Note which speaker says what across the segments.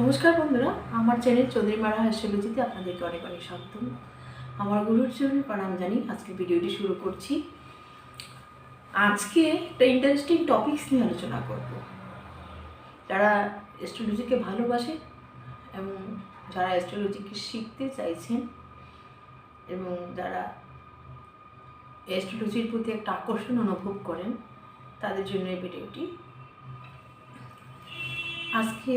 Speaker 1: নমস্কার বন্ধুরা, আমার চ্যানেল চৌধুরী মারা হাস্যলজিতে আপনাদেরকে অনেক অনেক স্বাগতম। আমার গুরুর চরণে প্রণাম জানি আজকে ভিডিওটি শুরু করছি। আজকে একটা ইন্টারেস্টিং টপিকস নিয়ে আলোচনা করব। যারা অ্যাস্ট্রোলজিকে ভালোবাসে এবং যারা অ্যাস্ট্রোলজিকে শিখতে চাইছেন এবং যারা অ্যাস্ট্রোলজির প্রতি একটা আকর্ষণ অনুভব করেন, তাদের জন্য এই ভিডিওটি। আজকে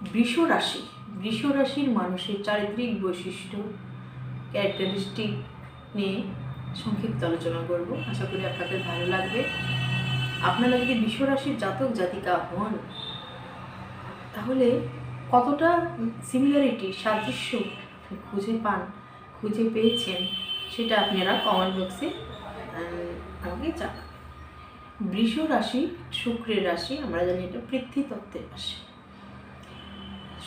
Speaker 1: বৃষ রাশি বৃষ রাশির মানুষের চারিত্রিক বৈশিষ্ট্য ক্যারেক্টারিস্টিক নিয়ে সংক্ষিপ্ত আলোচনা করব। আশা করি আপনাদের ভালো লাগবে। আপনারা যদি বৃষ রাশির জাতক, জাতিকা হন, তাহলে কতটা সিমিলারিটি সাদৃশ্য খুঁজে পান, খুঁজে পেয়েছেন, সেটা আপনারা কমেন্ট বক্সে আমাকে জানান বৃষ রাশি শুক্রের রাশি, আমরা জানি এটা পৃথ্বীতত্ত্বের রাশি।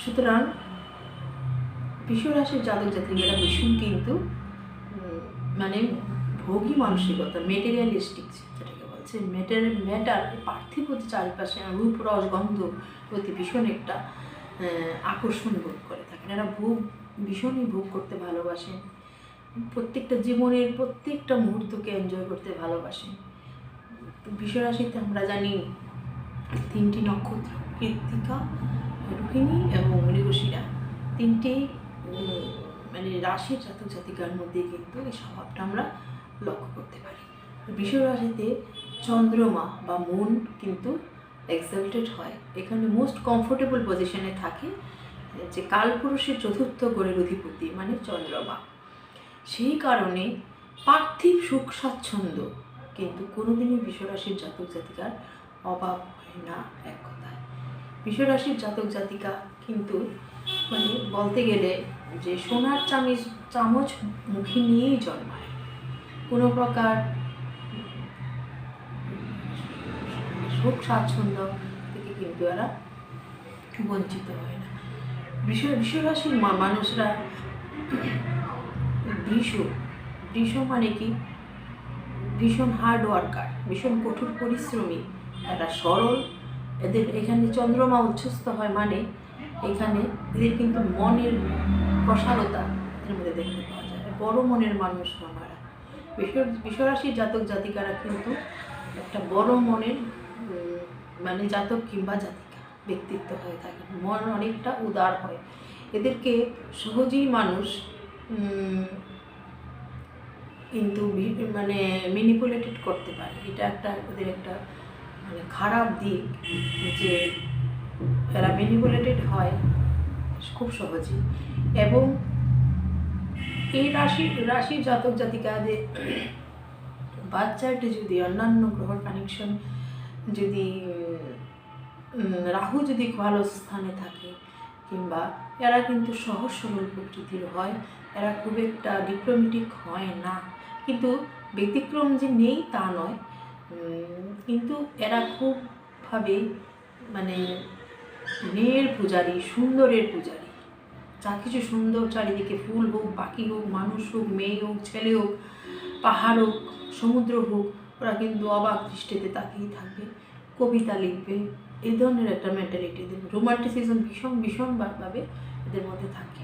Speaker 1: সুতরাং বিশ্ব রাশির জাতক জাতিকেরা ভীষণ কিন্তু মানে ভোগী মানসিকতা মেটেরিয়ালিস্টিক যেটাকে বলছে মেটের ম্যাটার পার্থিব যে চারিপাশে রূপ, রস, গন্ধ প্রতি ভীষণ একটা আকর্ষণ বোধ করে থাকেন। এরা ভোগ, ভীষণই ভোগ করতে ভালোবাসেন প্রত্যেকটা জীবনের প্রত্যেকটা মুহূর্তকে এনজয় করতে ভালোবাসেন বিশ্বরাশিতে আমরা জানি তিনটি নক্ষত্র, কৃত্তিকা রোহিণী এবং মৃগশিরা তিনটেই উম, মানে রাশির জাতক জাতিকার মধ্যে কিন্তু এই স্বভাবটা আমরা লক্ষ্য করতে পারি। বিশ্ব রাশিতে চন্দ্রমা বা মন কিন্তু এক্সাল্টেড হয়। এখানে মোস্ট কমফোর্টেবল পজিশনে থাকে যে কালপুরুষের চতুর্থ গড়ের অধিপতি মানে চন্দ্রমা। সেই কারণে পার্থিব সুখ স্বাচ্ছন্দ্য কিন্তু কোনোদিনই বিশ্বরাশির জাতক জাতিকার অভাব হয় না এক বিশ্বরাশির জাতক জাতিকা কিন্তু মানে বলতে গেলে যে সোনার চামিচ চামচ মুখে নিয়েই জন্মায়। কোনো প্রকার সুখ স্বাচ্ছন্দ্য থেকে কিন্তু এরা বঞ্চিত হয় না। বিশ্ব বিশ্বরাশির মানুষরা বৃষ বৃষ মানে কি? ভীষণ হার্ড ওয়ার্কার ভীষণ কঠোর পরিশ্রমী একটা সরল এদের এখানে চন্দ্রমা উচ্ছ্বস্ত হয় মানে এখানে এদের কিন্তু মনের প্রসারতা এর মধ্যে দেখতে পাওয়া যায়। বড় মনের মানুষ আমরা বিশ্ব বিশ্বরাশির জাতক জাতিকারা কিন্তু একটা বড় মনের মানে জাতক কিংবা জাতিকা ব্যক্তিত্ব হয়ে থাকে। মন অনেকটা উদার হয়। এদেরকে সহজেই মানুষ কিন্তু মানে ম্যানিপুলেটেড করতে পারে। এটা একটা এদের একটা খারাপ দিক যে এরা ম্যানিপুলেটেড হয়, খুব সহজেই। এবং এই রাশি, রাশির জাতক জাতিকাদের বাচ্চাটি যদি অন্যান্য গ্রহর কানেকশন যদি রাহু যদি ভালো স্থানে থাকে, কিংবা এরা কিন্তু সহজ সরল প্রকৃতির হয়, এরা খুব একটা ডিপ্লোমেটিক হয় না। কিন্তু ব্যতিক্রম যে নেই তা নয় কিন্তু এরা খুবভাবে মানে মেয়ের পূজারী, সুন্দরের পূজারী। যা কিছু সুন্দর চারিদিকে ফুল হোক, পাখি হোক, মানুষ হোক, মেয়ে হোক, ছেলে হোক, পাহাড় হোক, সমুদ্র হোক, ওরা কিন্তু অবাক দৃষ্টিতে তাকিয়ে থাকবে, কবিতা লিখবে এই ধরনের একটা মেন্টালিটি এদের রোমান্টিসিজম ভীষণ ভীষণভাবে এদের মধ্যে থাকে।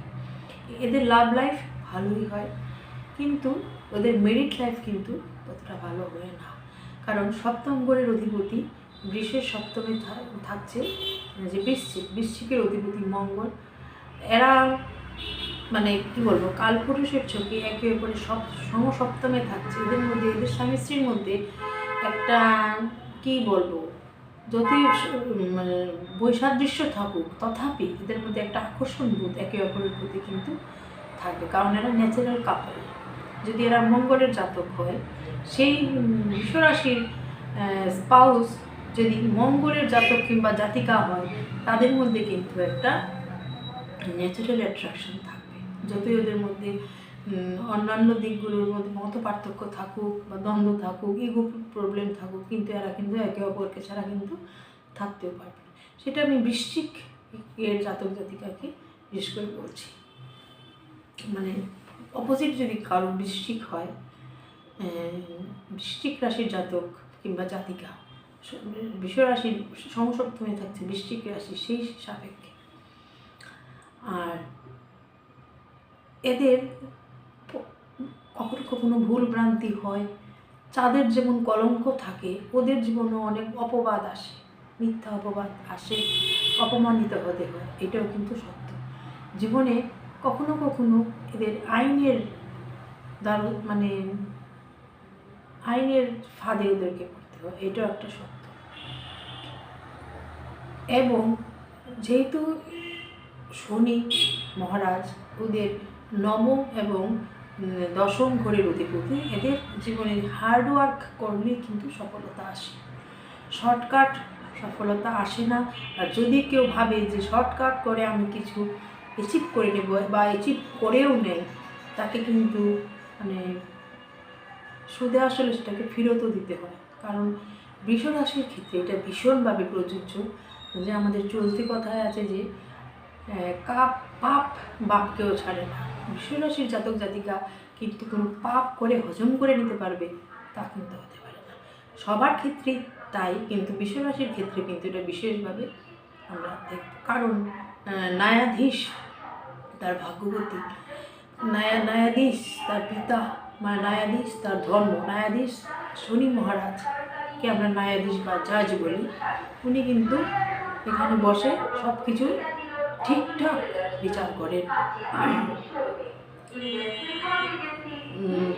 Speaker 1: এদের লাভ লাইফ ভালোই হয়, কিন্তু ওদের মেরিট লাইফ কিন্তু ততটা ভালো হয় না। কারণ সপ্তম গড়ের অধিপতি বৃষের সপ্তমে থাকছে যে বৃশ্চিক, বৃশ্চিকের অধিপতি মঙ্গল। এরা মানে কি বলব, কালপুরুষের চোখে একে অপরে সব সমসপ্তমে থাকছে। এদের মধ্যে, এদের স্বামী স্ত্রীর মধ্যে একটা কি বলব স- মানে বৈসাদৃশ্য থাকুক, তথাপি এদের মধ্যে একটা আকর্ষণ বোধ একে অপরের প্রতি কিন্তু থাকবে কারণ এরা ন্যাচারাল কাপড় যদি এরা মঙ্গলের জাতক হয় সেই বিশ্বরাশির স্পাউস যদি মঙ্গলের জাতক কিংবা জাতিকা হয়, তাদের মধ্যে কিন্তু একটা ন্যাচারাল অ্যাট্রাকশন থাকবে যতই ওদের মধ্যে অন্যান্য দিকগুলোর মধ্যে মত পার্থক্য থাকুক বা দ্বন্দ্ব থাকুক ইগো প্রবলেম থাকুক, কিন্তু এরা কিন্তু একে অপরকে ছাড়া কিন্তু থাকতেও পারবে না। সেটা আমি বৃশ্চিক এর জাতক জাতিকাকে বিশেষ করে বলছি মানে অপোজিট যদি কারও বৃশ্চিক হয় বৃশ্চিক রাশির জাতক কিংবা জাতিকা, বিশ্বরাশির হয়ে থাকছে বৃশ্চিক রাশি সেই সাপেক্ষে। আর এদের কখনো কখনো ভুল ভ্রান্তি হয় চাঁদের যেমন কলঙ্ক থাকে, ওদের জীবনেও অনেক অপবাদ আসে, মিথ্যা অপবাদ আসে, অপমানিত হতে হয়, এটাও কিন্তু সত্য। জীবনে কখনো কখনো এদের আইনের দ্বার মানে আইনের ফাঁদে ওদেরকে পড়তে হয় এটাও একটা সত্য। এবং যেহেতু শনি মহারাজ ওদের নবম এবং দশম ঘরের অধিপতি, এদের জীবনে হার্ড ওয়ার্ক করলে কিন্তু সফলতা আসে। শর্টকাট সফলতা আসে না, আর যদি কেউ ভাবে যে শর্টকাট করে আমি কিছু অ্যাচিভ করে নেব বা অ্যাচিভ করেও নেয় তাকে কিন্তু মানে সুদে আসলে সেটাকে ফেরতও দিতে হয়। কারণ বৃষ রাশির ক্ষেত্রে এটা ভীষণভাবে প্রযোজ্য যে আমাদের চলতি কথায় আছে যে কাপ, পাপ বাপকেও ছাড়ে না। বিশ্বরাশির জাতক জাতিকা কিন্তু কোনো পাপ করে হজম করে নিতে পারবে তা কিন্তু হতে পারে না। সবার ক্ষেত্রেই তাই, কিন্তু বিশ্বরাশির ক্ষেত্রে কিন্তু এটা বিশেষভাবে আমরা দেখব। কারণ ন্যায়াধীশ তার ভাগ্যবতী, ন্যায়া, ন্যায়াধীশ তার পিতা বা ন্যায়াধীশ তার ধর্ম ন্যায়াধীশ শনি মহারাজকে আমরা ন্যায়াধীশ বা জাজ বলি, উনি কিন্তু এখানে বসে সব কিছু ঠিকঠাক বিচার করেন।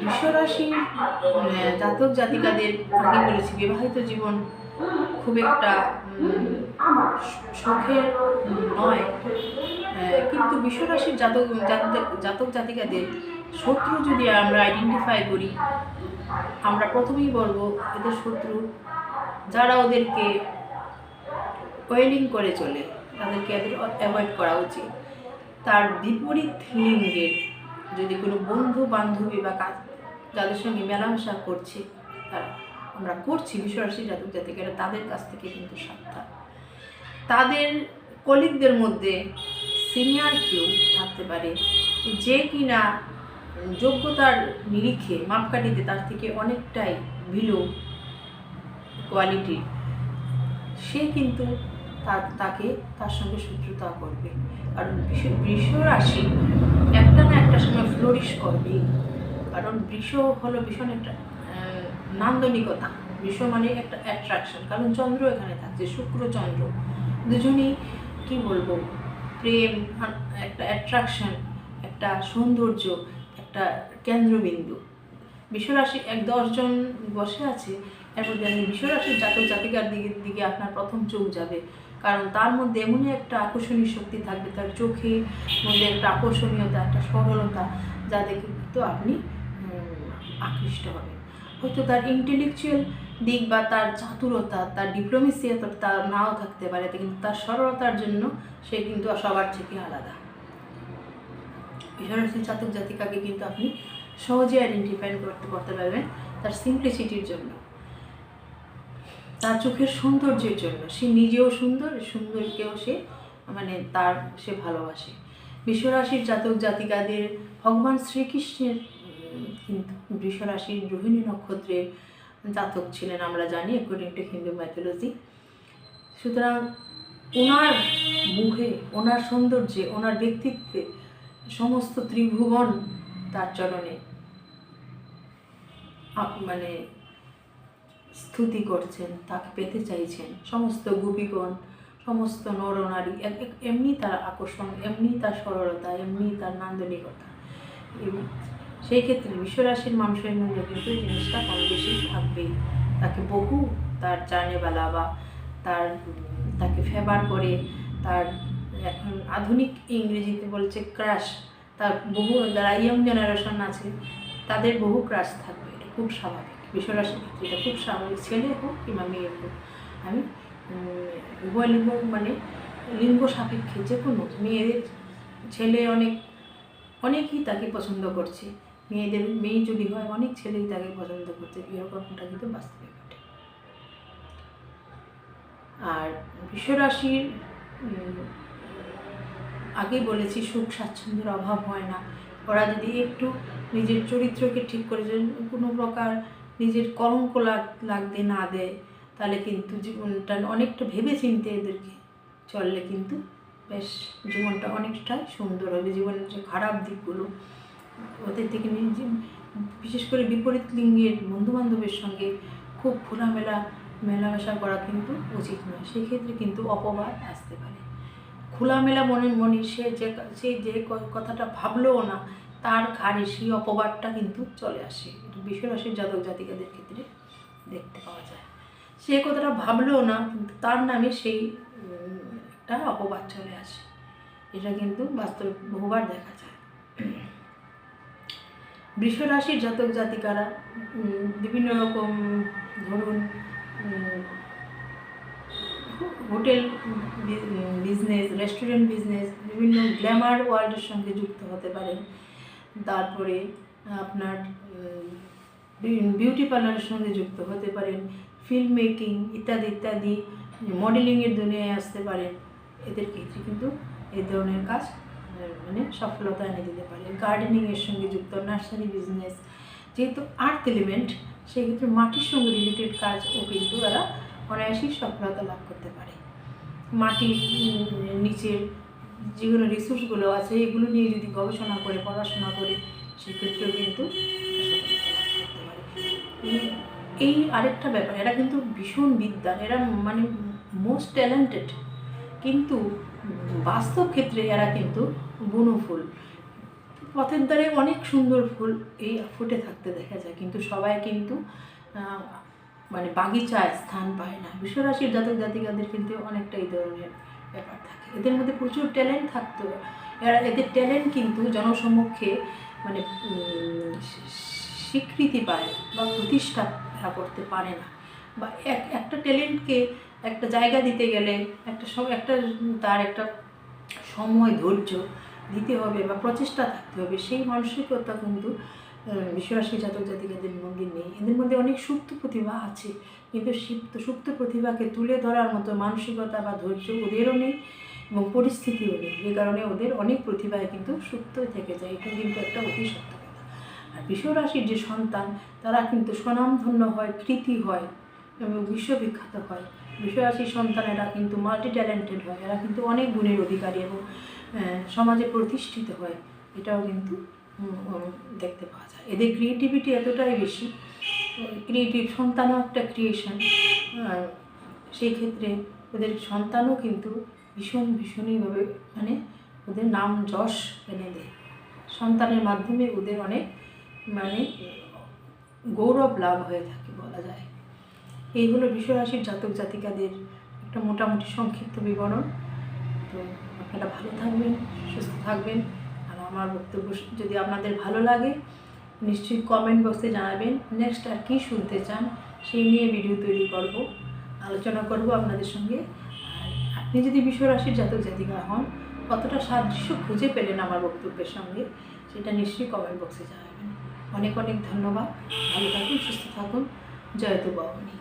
Speaker 1: বিশ্বরাশি জাতক জাতিকাদের আগে বলেছি, বিবাহিত জীবন খুব একটা সুখের নয়। কিন্তু বিশ্বরাশির জাতক- জাতক জাতিকাদের শত্রু যদি আমরা আইডেন্টিফাই করি, আমরা প্রথমেই বলব এদের শত্রু যারা ওদেরকে ওয়েলিং করে চলে, তাদেরকে এদের অ্যাভয়েড করা উচিত। তার বিপরীত লিঙ্গের যদি কোনো বন্ধু বান্ধবী বা কাজ যাদের সঙ্গে মেলামেশা করছে, তারা, আমরা করছি বিশ্বরাশি জাতক জাতিকেরা, তাদের কাছ থেকে কিন্তু সাবধান। তাদের কলিগদের মধ্যে সিনিয়র কেউ থাকতে পারে, যে কিনা যোগ্যতার নিরিখে মাপকাঠিতে তার থেকে অনেকটাই বিলো কোয়ালিটি সে কিন্তু তার, তাকে, তার সঙ্গে শত্রুতা করবে। কারণ বৃষ রাশি একটা না একটা সময় ফ্লোরিশ করবে কারণ বৃষ হলো ভীষণ একটা নান্দনিকতা। বৃষ মানে একটা অ্যাট্রাকশন কারণ চন্দ্র এখানে থাকছে, শুক্র, চন্দ্র। দুজনেই কি বলব? প্রেম একটা অ্যাট্রাকশন একটা সৌন্দর্য। একটা কেন্দ্রবিন্দু। বিশ্বরাশি এক দশজন বসে আছে এর মধ্যে বিশ্বরাশির জাতক জাতিকার দিকে দিকে আপনার প্রথম চোখ যাবে। কারণ তার মধ্যে এমনই একটা আকর্ষণীয় শক্তি থাকবে, তার চোখে মধ্যে একটা আকর্ষণীয়তা, একটা সরলতা যা দেখে তো আপনি আকৃষ্ট হবেন। হয়তো তার ইন্টেলেকচুয়াল দিক বা তার চাতুরতা, তার ডিপ্লোমেসি তার নাও থাকতে পারে, কিন্তু তার সরলতার জন্য সে কিন্তু সবার থেকে আলাদা। বিশ্বরাশির জাতক জাতিকাকে কিন্তু আপনি সহজে আইডেন্টিফাই করতে করতে পারবেন তার সিম্পলিসিটির জন্য। তার চোখের সৌন্দর্যের জন্য। সে নিজেও সুন্দর, সুন্দরকেও সে মানে তার সে ভালোবাসে। বিশ্বরাশির জাতক জাতিকাদের ভগবান শ্রীকৃষ্ণের, কিন্তু বৃষরাশির রোহিণী নক্ষত্রের জাতক ছিলেন আমরা জানি অ্যাকর্ডিং টু হিন্দু ম্যাথোলজি সুতরাং ওনার মুখে ওনার সৌন্দর্যে, ওনার ব্যক্তিত্বে সমস্ত ত্রিভুবন তার চরণে মানে স্তুতি করছেন, তাকে পেতে চাইছেন। সমস্ত গোপীগণ, সমস্ত নরনারী এমনি তার আকর্ষণ, এমনি তার সরলতা, এমনি তার নান্দনিকতা। সেই ক্ষেত্রে বিশ্বরাশির মানুষের মধ্যে কিন্তু জিনিসটা কম বেশি থাকবেই। তাকে বহু তার জানেবেলা বা তার, তাকে ফেভার করে তার এখন আধুনিক ইংরেজিতে বলছে ক্রাশ তার বহু, যারা ইয়ং জেনারেশন আছে, তাদের বহু ক্রাশ থাকবে, এটা খুব স্বাভাবিক। বিশ্বরাশির ক্ষেত্রে এটা খুব স্বাভাবিক। ছেলে হোক কিংবা মেয়ে হোক, আমি উভয় লিঙ্গ মানে লিঙ্গ সাপেক্ষে যে কোনো মেয়েদের, ছেলে অনেক, অনেকেই তাকে পছন্দ করছে। মেয়েদের, মেয়ে যদি হয়, অনেক ছেলেই তাকে পছন্দ করছে। এরকমটা কিন্তু বাস্তবে ঘটে। আর বিশ্বরাশির উম, আগে বলেছি সুখ স্বাচ্ছন্দ্যের অভাব হয় না। ওরা যদি একটু নিজের চরিত্রকে ঠিক করে কোনো প্রকার নিজের কলঙ্ক লাগ লাগতে না দেয় তাহলে কিন্তু জীবনটা অনেকটা ভেবে চিনতে এদেরকে চললে কিন্তু বেশ জীবনটা অনেকটাই সুন্দর হবে। জীবনের যে খারাপ দিকগুলো ওদের থেকে নিজে বিশেষ করে বিপরীত লিঙ্গের বন্ধুবান্ধবের সঙ্গে খুব খোলামেলা মেলামেশা করা কিন্তু উচিত নয়। সেক্ষেত্রে কিন্তু অপবাদ আসতে পারে। খোলামেলা মনে মনে সে যে সে যে কথাটা ভাবলেও না, তার ঘাড়ে সেই অপবাদটা কিন্তু চলে আসে। বিশ্বরাশির জাতক জাতিকাদের ক্ষেত্রে দেখতে পাওয়া যায়। সে কথাটা ভাবলেও না, কিন্তু তার নামে সেই একটা অপবাদ চলে আসে। এটা কিন্তু বাস্তবে বহুবার দেখা যায়। বৃষরাশির জাতক জাতিকারা বিভিন্ন রকম, ধরুন হোটেল বিজনেস, রেস্টুরেন্ট বিজনেস, বিভিন্ন গ্ল্যামার ওয়ার্ল্ডের সঙ্গে যুক্ত হতে পারেন। তারপরে আপনার বিউটি পার্লারের সঙ্গে যুক্ত হতে পারেন। ফিল্ম মেকিং ইত্যাদি ইত্যাদি মডেলিংয়ের দুনিয়ায় আসতে পারেন। এদের ক্ষেত্রে কিন্তু এই ধরনের কাজ মানে সফলতা এনে দিতে পারে। গার্ডেনিংয়ের সঙ্গে যুক্ত, নার্সারি বিজনেস, যেহেতু আর্থ এলিমেন্ট সেই ক্ষেত্রে মাটির সঙ্গে রিলেটেড কাজও কিন্তু তারা অনায়াসেই সফলতা লাভ করতে পারে। মাটির নিচের যেগুলো রিসোর্সগুলো আছে, এগুলো নিয়ে যদি গবেষণা করে, পড়াশোনা করে, সেক্ষেত্রেও কিন্তু এই- আরেকটা ব্যাপার, এরা কিন্তু ভীষণ বিদ্যান এরা মানে মোস্ট ট্যালেন্টেড কিন্তু বাস্তব ক্ষেত্রে এরা কিন্তু বুনো ফুল পথের দ্বারে অনেক সুন্দর ফুল এই ফুটে থাকতে দেখা যায়, কিন্তু সবাই কিন্তু মানে বাগিচায় স্থান পায় না। বিশ্বরাশির জাতক জাতিকাদের কিন্তু অনেকটা এই ধরনের ব্যাপার থাকে। এদের মধ্যে প্রচুর ট্যালেন্ট থাকতো এরা, এদের ট্যালেন্ট কিন্তু জনসমক্ষে মানে স্বীকৃতি পায় বা প্রতিষ্ঠা করতে পারে না। বা এক, একটা ট্যালেন্টকে একটা জায়গা দিতে গেলে একটা সব একটা তার একটা সময়, ধৈর্য দিতে হবে বা প্রচেষ্টা থাকতে হবে। সেই মানসিকতা কিন্তু আহ, বিশ্বরাশি জাতক জাতিকাদের মধ্যে নেই। এদের মধ্যে অনেক সুপ্ত প্রতিভা আছে। কিন্তু সুপ্ত সুপ্ত প্রতিভাকে তুলে ধরার মতো মানসিকতা বা ধৈর্য ওদেরও নেই এবং পরিস্থিতিও নেই। যে কারণে ওদের অনেক প্রতিভায় কিন্তু সুপ্ত থেকে যায়। এটা কিন্তু একটা অতি সত্য কথা। আর বিশ্বরাশির যে সন্তান তারা কিন্তু স্বনামধন্য হয় কৃতি হয় এবং বিশ্ববিখ্যাত হয়। বিশ্বরাশির সন্তানেরা কিন্তু মাল্টি ট্যালেন্টেড হয়। এরা কিন্তু অনেক গুণের অধিকারী এবং সমাজে প্রতিষ্ঠিত হয়। এটাও কিন্তু দেখতে পাওয়া যায়। এদের ক্রিয়েটিভিটি এতটাই বেশি ক্রিয়েটিভ সন্তানও একটা ক্রিয়েশন সেই ক্ষেত্রে ওদের সন্তানও কিন্তু ভীষণ ভীষণইভাবে মানে ওদের নাম যশ এনে দেয়। সন্তানের মাধ্যমে ওদের অনেক মানে গৌরব লাভ হয়ে থাকে বলা যায়। এই হলো বিশ্বরাশির জাতক জাতিকাদের একটা মোটামুটি সংক্ষিপ্ত বিবরণ। তো আপনারা ভালো থাকবেন, সুস্থ থাকবেন। আমার বক্তব্য যদি আপনাদের ভালো লাগে, নিশ্চয়ই কমেন্ট বক্সে জানাবেন নেক্সট আর কী শুনতে চান সেই নিয়ে ভিডিও তৈরি করব, আলোচনা করব আপনাদের সঙ্গে। আর আপনি যদি বিশ্বরাশির জাতক জাতিকা হন, কতটা সাদৃশ্য খুঁজে পেলেন আমার বক্তব্যের সঙ্গে, সেটা নিশ্চয়ই কমেন্ট বক্সে জানাবেন। অনেক অনেক ধন্যবাদ, ভালো থাকুন, সুস্থ থাকুন জয়তু বাবনী